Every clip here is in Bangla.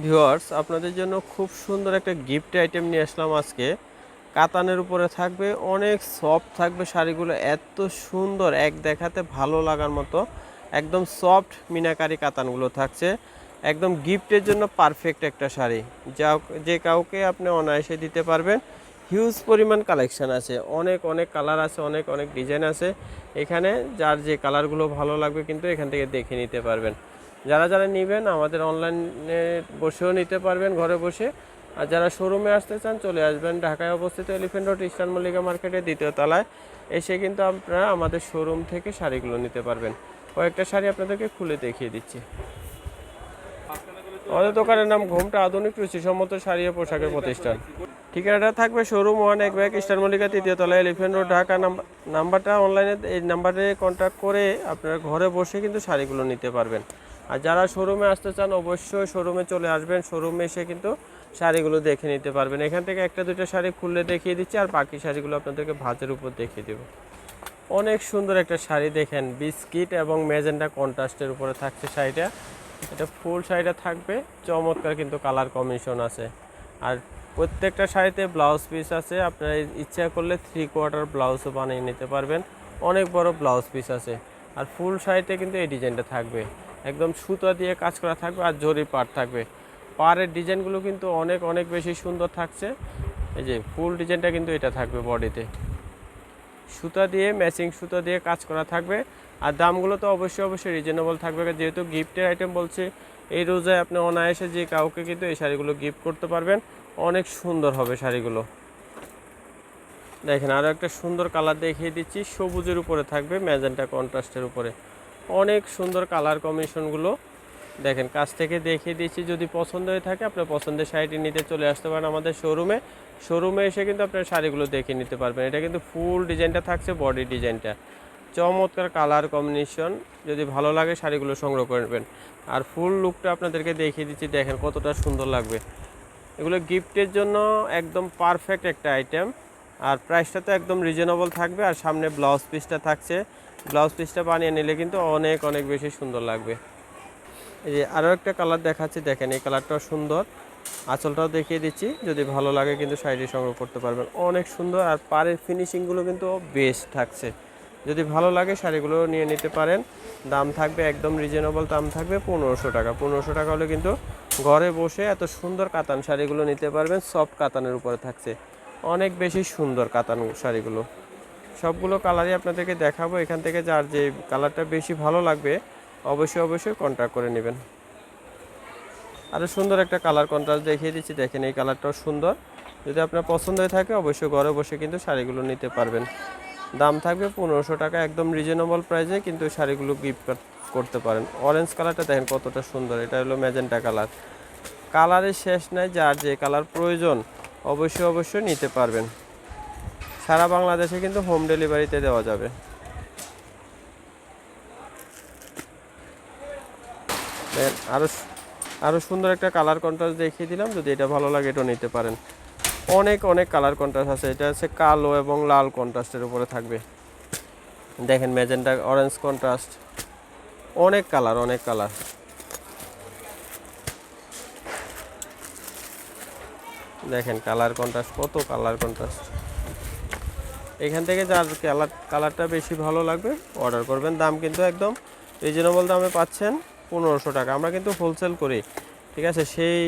ভিউয়ার্স, আপনাদের জন্য খুব সুন্দর একটা গিফট আইটেম নিয়ে আসলাম আজকে। কাতানের উপরে থাকবে, অনেক সফট থাকবে শাড়িগুলো, এত সুন্দর, এক দেখাতে ভালো লাগার মতো, একদম সফট মিনাকারি কাতানগুলো থাকছে। একদম গিফটের জন্য পারফেক্ট একটা শাড়ি, যা যে কাউকে আপনি অনায়াসে দিতে পারবেন। হিউজ পরিমাণ কালেকশান আছে, অনেক অনেক কালার আছে, অনেক অনেক ডিজাইন আছে। এখানে যার যে কালারগুলো ভালো লাগবে কিন্তু এখান থেকে দেখে নিতে পারবেন। যারা যারা নেবেন, আমাদের অনলাইনে বসেও নিতে পারবেন ঘরে বসে। আর যারা শোরুমে আসতে চান, চলে আসবেন। ঢাকায় অবস্থিত এলিফেন্ট রোড ইস্টার্ন মল্লিকা মার্কেটের দ্বিতীয় তলায়। এসে কিন্তু আপনারা আমাদের শোরুম থেকে শাড়িগুলো নিতে পারবেন। কয়েকটা শাড়ি আপনাদেরকে খুলে দেখিয়ে দিচ্ছি। আমাদের দোকানের নাম ঘুমটা আধুনিক রুচিসম্মত শাড়ি ও পোশাকের প্রতিষ্ঠান। ঠিকানাটা থাকবে শোরুম ওয়ান এক ব্যাগ ইস্টার মল্লিকা তৃতীয় তলায় এলিফেন্ট রোড ঢাকা নাম্বার নাম্বারটা অনলাইনে এই নাম্বারে কন্ট্যাক্ট করে আপনারা ঘরে বসে কিন্তু শাড়িগুলো নিতে পারবেন। আর যারা শোরুমে আসতে চান, অবশ্যই শোরুমে চলে আসবেন। শোরুমে এসে কিন্তু শাড়িগুলো দেখে নিতে পারবেন। এখান থেকে একটা দুটো শাড়ি খুললে দেখিয়ে দিচ্ছি, আর বাকি শাড়িগুলো আপনাদেরকে ভাঁজের উপর দেখিয়ে দেবো। অনেক সুন্দর একটা শাড়ি দেখেন, বিস্কিট এবং মেজেন্ডা কন্ট্রাস্টের উপরে থাকছে শাড়িটা। এটা ফুল শাড়িটা থাকবে, চমৎকার কিন্তু কালার কম্বিনেশন আছে। আর প্রত্যেকটা শাড়িতে ব্লাউজ পিস আছে, আপনারা ইচ্ছা করলে থ্রি কোয়ার্টার ব্লাউজও বানিয়ে নিতে পারবেন। অনেক বড় ব্লাউজ পিস আছে। আর ফুল শাড়িতে কিন্তু এই ডিজাইনটা থাকবে। একদম সুতো দিয়ে কাজ করা থাকবে আর জরি পাট থাকবে। পাড়ের ডিজাইনগুলো কিন্তু অনেক অনেক বেশি সুন্দর থাকছে। এই যে ফুল ডিজাইনটা কিন্তু এটা থাকবে বডিতে। সুতা দিয়ে ম্যাচিং সুতা দিয়ে কাজ করা থাকবে। আর দামগুলো তো অবশ্যই অবশ্যই রিজনেবল থাকবে। যেহেতু গিফটের আইটেম বলছি, এই রোজায় আপনি অনায়াসে যে কাউকে কিন্তু এই শাড়িগুলো গিফট করতে পারবেন। অনেক সুন্দর হবে শাড়িগুলো। দেখেন আরও একটা সুন্দর কালার দেখিয়ে দিচ্ছি। সবুজের উপরে থাকবে ম্যাজেন্টা কন্ট্রাস্টের উপরে। অনেক সুন্দর কালার কম্বিনেশনগুলো দেখেন, কাছ থেকে দেখিয়ে দিচ্ছি, যদি পছন্দ হয়ে থাকে, আপনার পছন্দের শাড়িটি নিতে চলে আসতে পারেন আমাদের শোরুমে শোরুমে এসে কিন্তু আপনার শাড়িগুলো দেখে নিতে পারবেন। এটা কিন্তু ফুল ডিজাইনটা থাকছে বডি ডিজাইনটা চমৎকার কালার কম্বিনেশন যদি ভালো লাগে শাড়িগুলো সংগ্রহ করবেন। আর ফুল লুকটা আপনাদেরকে দেখিয়ে দিচ্ছি, দেখেন কতটা সুন্দর লাগবে। এগুলো গিফটের জন্য একদম পারফেক্ট একটা আইটেম আর প্রাইসটা তো একদম রিজনেবল থাকবে, আর সামনে ব্লাউজ পিসটা থাকছে। ব্লাউজ পিসটা বানিয়ে নিলে কিন্তু অনেক অনেক বেশি সুন্দর লাগবে। এই যে আরও একটা কালার দেখাচ্ছি, দেখেন এই কালারটাও সুন্দর। আঁচলটাও দেখিয়ে দিচ্ছি, যদি ভালো লাগে কিন্তু শাড়িটি সংগ্রহ করতে পারবেন। অনেক সুন্দর আর পাড়ের ফিনিশিংগুলো কিন্তু বেস্ট থাকছে। যদি ভালো লাগে শাড়িগুলো নিয়ে নিতে পারেন। দাম থাকবে একদম রিজনেবল দাম থাকবে পনেরোশো টাকা। পনেরোশো টাকা হলে কিন্তু ঘরে বসে এত সুন্দর কাতান শাড়িগুলো নিতে পারবেন। সফট কাতানের উপরে থাকছে। অনেক বেশি সুন্দর কাতান শাড়িগুলো। সবগুলো কালারই আপনাদেরকে দেখাবো। এখান থেকে যার যে কালারটা বেশি ভালো লাগবে, অবশ্যই অবশ্যই কন্ট্যাক্ট করে নেবেন। আরও সুন্দর একটা কালার কন্ট্রাস্ট দেখিয়ে দিচ্ছি। দেখেন, এই কালারটাও সুন্দর। যদি আপনার পছন্দ হয়ে থাকে, অবশ্যই ঘরে বসে কিন্তু শাড়িগুলো নিতে পারবেন। দাম থাকবে পনেরোশো টাকা, একদম রিজনেবল প্রাইসে কিন্তু শাড়িগুলো গিফট করতে পারেন। অরেঞ্জ কালারটা দেখেন কতটা সুন্দর। এটা হলো ম্যাজেন্টা কালার কালারের শেষ নাই, যার যে কালার প্রয়োজন, অবশ্যই অবশ্যই নিতে পারবেন। সারা বাংলাদেশে কিন্তু হোম ডেলিভারিতে দেওয়া যাবে। আরও আরও সুন্দর একটা কালার কন্ট্রাস্ট দেখিয়ে দিলাম, যদি এটা ভালো লাগে এটাও নিতে পারেন। অনেক অনেক কালার কন্ট্রাস্ট আছে। এটা হচ্ছে কালো এবং লাল কন্ট্রাস্টের উপরে থাকবে। দেখেন ম্যাজেন্টা অরেঞ্জ কন্ট্রাস্ট অনেক কালার অনেক কালার দেখেন কালার কন্ট্রাস্ট কত কালার কন্ট্রাস্ট এখান থেকে যার কালার, কালারটা বেশি ভালো লাগবে অর্ডার করবেন। দাম কিন্তু একদম রিজনেবল দামে পাচ্ছেন পনেরোশো টাকা। আমরা কিন্তু হোলসেল করি, ঠিক আছে? সেই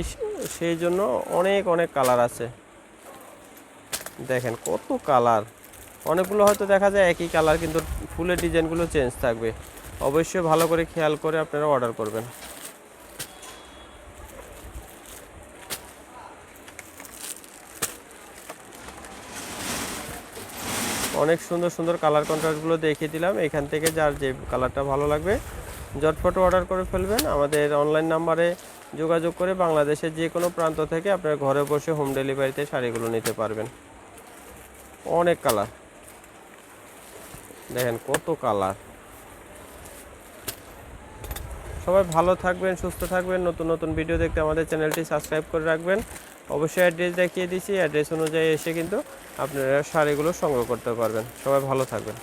সেই জন্য অনেক অনেক কালার আছে। দেখেন কত কালার। অনেকগুলো হয়তো দেখা যায় একই কালার, কিন্তু ফুলের ডিজাইনগুলো চেঞ্জ থাকবে। অবশ্যই ভালো করে খেয়াল করে আপনারা অর্ডার করবেন। অনেক সুন্দর সুন্দর কালার কন্ট্রাস্টগুলো দেখিয়ে দিলাম। এখান থেকে যার যে কালারটা ভালো লাগবে জটফট অর্ডার করে ফেলবেন। আমাদের অনলাইন নাম্বারে যোগাযোগ করে বাংলাদেশের যে কোনো প্রান্ত থেকে আপনার ঘরে বসে হোম ডেলিভারিতে শাড়িগুলো নিতে পারবেন। অনেক কালার দেখেন কত কালার সবাই ভালো থাকবেন, সুস্থ থাকবেন। নতুন নতুন ভিডিও দেখতে আমাদের চ্যানেলটি সাবস্ক্রাইব করে রাখবেন। অবশ্যই অ্যাড্রেস দেখিয়ে দিচ্ছি অ্যাড্রেস অনুযায়ী এসে কিন্তু আপনারা শাড়িগুলো সংগ্রহ করতে পারবেন। সবাই ভালো থাকবেন।